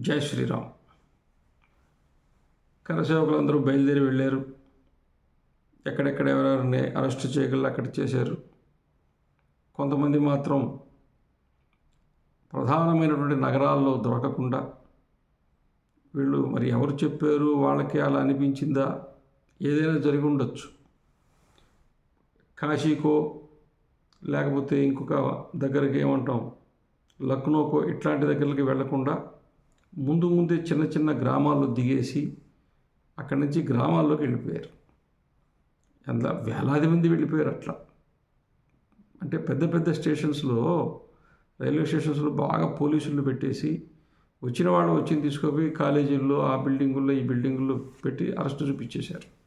జై శ్రీరామ్. కరసేవకులందరూ బయలుదేరి వెళ్ళారు. ఎక్కడెక్కడ ఎవరెవరిని అరెస్ట్ చేయగలరు అక్కడ చేశారు. కొంతమంది మాత్రం ప్రధానమైనటువంటి నగరాల్లో దొరకకుండా వీళ్ళు మరి ఎవరు చెప్పారు వాళ్ళకి అలా అనిపించిందా ఏదైనా జరిగి ఉండొచ్చు. కాశీకో లేకపోతే ఇంకొక దగ్గరికి ఏమంటాం లక్నోకో ఇట్లాంటి దగ్గరికి వెళ్ళకుండా ముందు ముందే చిన్న చిన్న గ్రామాల్లో దిగేసి అక్కడి నుంచి గ్రామాల్లోకి వెళ్ళిపోయారు. ఎంత వేలాది మంది వెళ్ళిపోయారు అట్లా. అంటే పెద్ద పెద్ద స్టేషన్స్లో రైల్వే స్టేషన్స్లో బాగా పోలీసులు పెట్టేసి వచ్చిన వాళ్ళు వచ్చి తీసుకుపోయి కాలేజీల్లో ఆ బిల్డింగుల్లో ఈ బిల్డింగుల్లో పెట్టి అరెస్ట్ చూపించేశారు.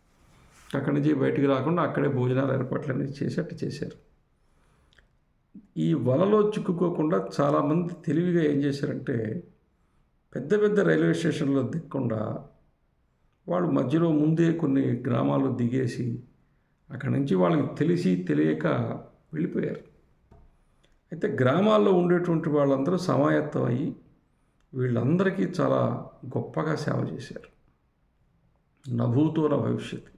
అక్కడి నుంచి బయటికి రాకుండా అక్కడే భోజనాలు ఏర్పాట్లన్నీ చేసి అట్టు చేశారు. ఈ వలలో చిక్కుకోకుండా చాలామంది తెలివిగా ఏం చేశారంటే పెద్ద పెద్ద రైల్వే స్టేషన్లో దిక్కుండా వాళ్ళు మధ్యలో ముందే కొన్ని గ్రామాలు దిగేసి అక్కడి నుంచి వాళ్ళకి తెలిసి తెలియక వెళ్ళిపోయారు. అయితే గ్రామాల్లో ఉండేటువంటి వాళ్ళందరూ సమాయత్తం అయ్యి వీళ్ళందరికీ చాలా గొప్పగా సేవ చేశారు. నభూతోన భవిష్యత్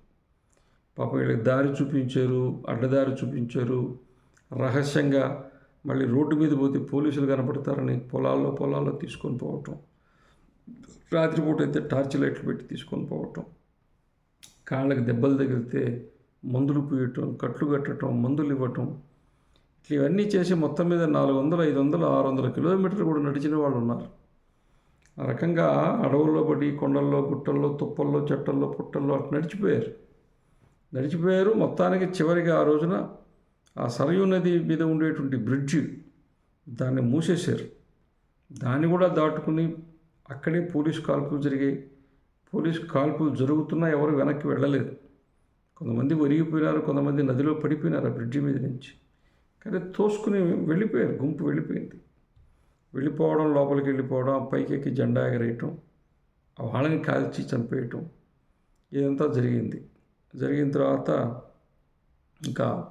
పాపం వీళ్ళకి దారి చూపించారు అడ్డదారి చూపించారు. రహస్యంగా మళ్ళీ రోడ్డు మీద పోతే పోలీసులు కనపడతారని పొలాల్లో పొలాల్లో తీసుకొని పోవటం. రాత్రిపూట అయితే టార్చ్ లైట్లు పెట్టి తీసుకొని పోవటం కాళ్ళకి దెబ్బలు తగిలితే మందులు పూయటం కట్లు కట్టడం మందులు ఇవ్వటం ఇట్లా ఇవన్నీ చేసి మొత్తం మీద నాలుగు వందలు ఐదు వందలు ఆరు వందల కిలోమీటర్లు కూడా నడిచిన వాళ్ళు ఉన్నారు. ఆ రకంగా అడవుల్లో పడి కొండల్లో గుట్టల్లో తుప్పల్లో చెట్టల్లో పుట్టల్లో అట్లా నడిచిపోయారు. నడిచిపోయారు. మొత్తానికి చివరిగా ఆ రోజున ఆ సరయూ నది మీద ఉండేటువంటి బ్రిడ్జి దాన్ని మూసేశారు. దాన్ని కూడా దాటుకుని అక్కడే పోలీస్ కాల్పులు జరిగాయి. పోలీసు కాల్పులు జరుగుతున్నా ఎవరు వెనక్కి వెళ్ళలేదు. కొంతమంది ఒరిగిపోయినారు కొంతమంది నదిలో పడిపోయినారు ఆ బ్రిడ్జి మీద నుంచి. కానీ తోసుకుని వెళ్ళిపోయారు గుంపు వెళ్ళిపోయింది. వెళ్ళిపోవడం లోపలికి వెళ్ళిపోవడం పైకి ఎక్కి జెండా ఎగరేయటం వాళ్ళని కాల్చి చంపేయటం ఇదంతా జరిగింది. జరిగిన తర్వాత ఇంకా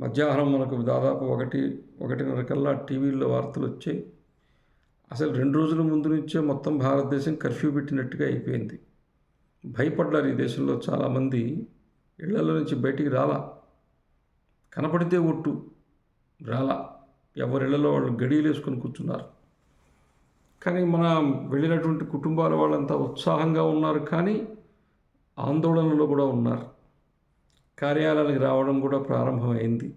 మధ్యాహ్నం మనకు దాదాపు ఒకటి ఒకటిన్నర కల్లా టీవీల్లో వార్తలు వచ్చాయి. అసలు రెండు రోజుల ముందు నుంచే మొత్తం భారతదేశం కర్ఫ్యూ పెట్టినట్టుగా అయిపోయింది. భయపడ్డారు ఈ దేశంలో చాలామంది. ఇళ్ళలో నుంచి బయటికి రాలా. కనపడితే ఒట్టు. రాలా. ఎవరిళ్ళలో వాళ్ళు గడియలు వేసుకొని కూర్చున్నారు. కానీ మన వెళ్ళినటువంటి కుటుంబాల వాళ్ళంతా ఉత్సాహంగా ఉన్నారు కానీ ఆందోళనలో కూడా ఉన్నారు. కార్యాలయానికి రావడం కూడా ప్రారంభమైంది.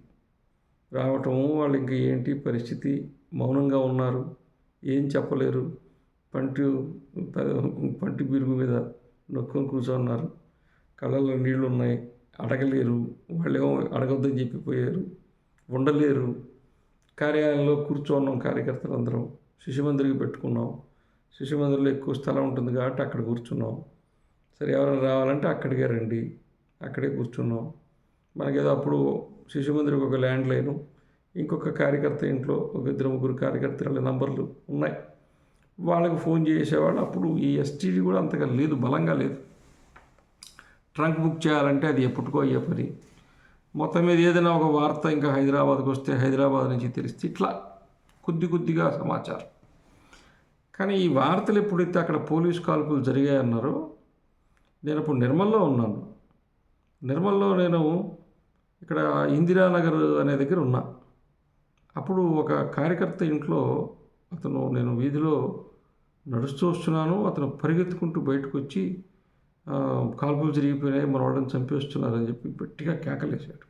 రావటం వాళ్ళు ఇంకా ఏంటి పరిస్థితి? మౌనంగా ఉన్నారు. ఏం చెప్పలేరు. పంటి పంటి బిరుగు మీద నొక్కుని కూర్చున్నారు. కళ్ళల్లో నీళ్ళు ఉన్నాయి అడగలేరు. వాళ్ళేమో అడగొద్దని చెప్పిపోయారు. ఉండలేరు. కార్యాలయంలో కూర్చోన్నాం కార్యకర్తలు అందరం శిశుమందిరికి పెట్టుకున్నాం. శిశుమందిరిలో ఎక్కువ స్థలం ఉంటుంది కాబట్టి అక్కడ కూర్చున్నాం. సరే ఎవరైనా రావాలంటే అక్కడికే రండి. అక్కడే కూర్చున్నాం. మనకేదో అప్పుడు శిశుమందిరికి ఒక ల్యాండ్ లైను ఇంకొక కార్యకర్త ఇంట్లో ఒక ఇద్దరు ముగ్గురు కార్యకర్తల నంబర్లు ఉన్నాయి. వాళ్ళకి ఫోన్ చేసేవాళ్ళు అప్పుడు ఈ ఎస్టీడీ కూడా అంతగా లేదు బలంగా లేదు. ట్రంక్ బుక్ చేయాలంటే అది ఎప్పటికో అయ్యే పని. మొత్తం మీద ఏదైనా ఒక వార్త ఇంకా హైదరాబాద్కి వస్తే హైదరాబాద్ నుంచి తెలిస్తే ఇట్లా కొద్ది కొద్దిగా సమాచారం. కానీ ఈ వార్తలు ఎప్పుడైతే అక్కడ పోలీస్ కాల్పులు జరిగాయన్నారో నేను ఇప్పుడు నిర్మల్లో ఉన్నాను. నిర్మల్లో నేను ఇక్కడ ఇందిరానగర్ అనే దగ్గర ఉన్నా. అప్పుడు ఒక కార్యకర్త ఇంట్లో అతను నేను వీధిలో నడుస్తూ వస్తున్నాను. అతను పరిగెత్తుకుంటూ బయటకు వచ్చి కాల్పులు జరిగిపోయినాయి మన వాళ్ళని చంపేస్తున్నారని చెప్పి గట్టిగా కేకలేశాడు.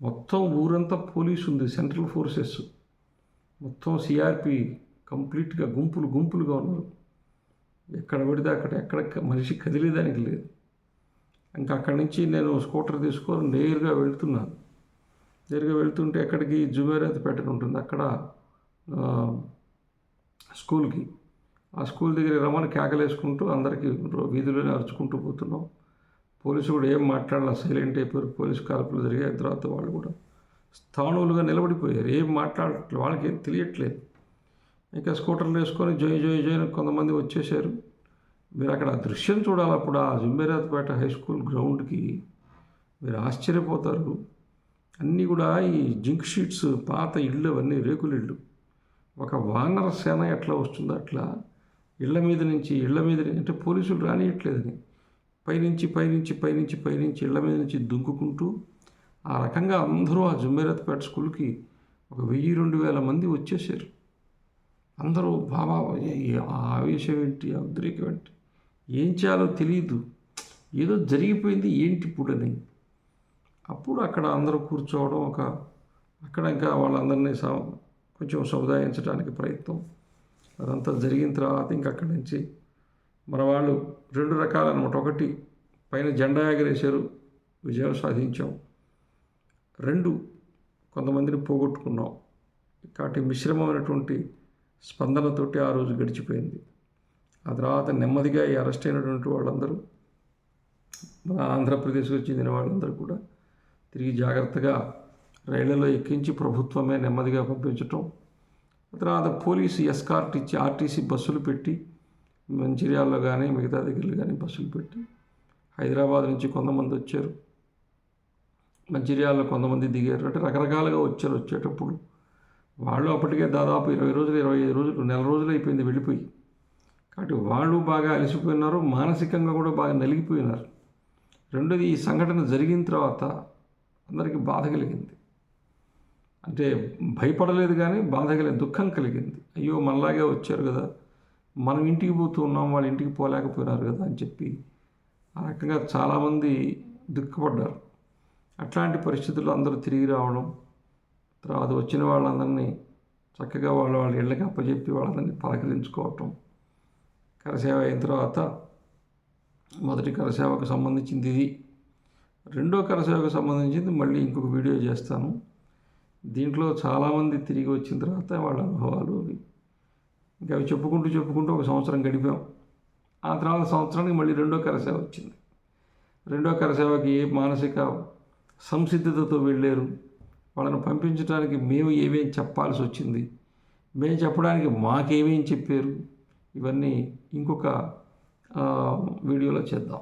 మొత్తం ఊరంతా పోలీసు ఉంది సెంట్రల్ ఫోర్సెస్. మొత్తం సిఆర్పి కంప్లీట్గా గుంపులు గుంపులుగా ఉన్నారు. ఎక్కడ పడితే అక్కడ ఎక్కడ మనిషి కదిలేదానికి లేదు. ఇంకా అక్కడి నుంచి నేను స్కూటర్ తీసుకొని నేరుగా వెళ్తున్నాను. నేరుగా వెళ్తుంటే ఎక్కడికి? జుమేరాత్ పెట్టని ఉంటుంది. అక్కడ స్కూల్కి. ఆ స్కూల్ దగ్గర రమ్మని కేకలేసుకుంటూ అందరికీ వీధిలోనే అరుచుకుంటూ పోతున్నాం. పోలీసు కూడా ఏం మాట్లాడాల సైలెంట్ అయిపోయారు. పోలీసు కాల్పులు జరిగాయి. తర్వాత వాళ్ళు కూడా స్థాణువులుగా నిలబడిపోయారు. ఏం మాట్లాడట్లేదు వాళ్ళకి ఏం తెలియట్లేదు. ఇంకా స్కూటర్లు వేసుకొని జోయ్ జోయ్ జోయ్ అని కొంతమంది వచ్చేసారు. మీరు అక్కడ ఆ దృశ్యం చూడాలి అప్పుడు ఆ జుంబేరాత్పేట హై స్కూల్ గ్రౌండ్కి మీరు ఆశ్చర్యపోతారు. అన్నీ కూడా ఈ జింక్ షీట్స్ పాత ఇళ్ళు అవన్నీ రేకులు ఇళ్ళు. ఒక వానర సేన ఎట్లా వస్తుందో అట్లా ఇళ్ళ మీద నుంచి ఇళ్ళ మీద నుంచి అంటే పోలీసులు రానియట్లేదని పైనుంచి పైనుంచి పైనుంచి పైనుంచి ఇళ్ళ మీద నుంచి దుంకుకుంటూ ఆ రకంగా అందరూ ఆ జుమ్మేరత్పేట స్కూల్కి ఒక వెయ్యి రెండు వేల మంది వచ్చేసారు. అందరూ బాబా ఆ ఆవేశం ఏంటి ఆ ఉద్రేకం ఏంటి? ఏం చేయాలో తెలియదు. ఏదో జరిగిపోయింది ఏంటి ఇప్పుడు అని. అప్పుడు అక్కడ అందరూ కూర్చోవడం ఒక అక్కడ ఇంకా వాళ్ళందరినీ స- కొంచెం సముదాయించడానికి ప్రయత్నం. అదంతా జరిగిన తర్వాత ఇంకా అక్కడి నుంచి మన వాళ్ళు రెండు రకాలన్నమాట. ఒకటి పైన జెండా ఎగరేశారు విజయం సాధించాం. రెండు కొంతమందిని పోగొట్టుకున్నాం. కాబట్టి మిశ్రమమైనటువంటి స్పందనతోటి ఆ రోజు గడిచిపోయింది. ఆ తర్వాత నెమ్మదిగా ఈ అరెస్ట్ అయినటువంటి వాళ్ళందరూ మన ఆంధ్రప్రదేశ్కు చెందిన వాళ్ళందరూ కూడా తిరిగి జాగ్రత్తగా రైళ్ళలో ఎక్కించి ప్రభుత్వమే నెమ్మదిగా పంపించటం. తర్వాత పోలీసు ఎస్కార్ట్ ఇచ్చి ఆర్టీసీ బస్సులు పెట్టి మంచిర్యాలలో కానీ మిగతా దగ్గరలో కానీ బస్సులు పెట్టి హైదరాబాద్ నుంచి కొంతమంది వచ్చారు. మంచిర్యాలలో కొంతమంది దిగారు. అంటే రకరకాలుగా వచ్చారు. వచ్చేటప్పుడు వాళ్ళు అప్పటికే దాదాపు ఇరవై రోజులు ఇరవై ఐదు రోజులు నెల రోజులు అయిపోయింది వెళ్ళిపోయి. కాబట్టి వాళ్ళు బాగా అలసిపోయినారు. మానసికంగా కూడా బాగా నలిగిపోయినారు. రెండోది ఈ సంఘటన జరిగిన తర్వాత అందరికీ బాధ కలిగింది. అంటే భయపడలేదు కానీ బాధ కలిగింది దుఃఖం కలిగింది. అయ్యో మనలాగే వచ్చారు కదా మనం ఇంటికి పోతూ ఉన్నాం వాళ్ళ ఇంటికి పోలేకపోయినారు కదా అని చెప్పి ఆ రకంగా చాలామంది దుఃఖపడ్డారు. అట్లాంటి పరిస్థితుల్లో అందరూ తిరిగి రావడం తర్వాత వచ్చిన వాళ్ళందరినీ చక్కగా వాళ్ళ వాళ్ళ ఇళ్ళకి అప్పచెప్పి వాళ్ళందరినీ పలకరించుకోవటం కరసేవ అయిన తర్వాత మొదటి కరసేవకు సంబంధించింది ఇది. రెండో కరసేవకు సంబంధించింది మళ్ళీ ఇంకొక వీడియో చేస్తాను. దీంట్లో చాలామంది తిరిగి వచ్చిన తర్వాత వాళ్ళ అనుభవాలు అవి. ఇంకా అవి చెప్పుకుంటూ చెప్పుకుంటూ ఒక సంవత్సరం గడిపాం. ఆ తర్వాత సంవత్సరానికి మళ్ళీ రెండో కరసేవ వచ్చింది. రెండో కరసేవకి ఏ మానసిక సంసిద్ధతతో వెళ్ళారు? వాళ్ళని పంపించడానికి మేము ఏమేమి చెప్పాల్సి వచ్చింది? మేము చెప్పడానికి మాకేమేం చెప్పారు? ఇవన్నీ ఇంకొక వీడియోలో చేద్దాం.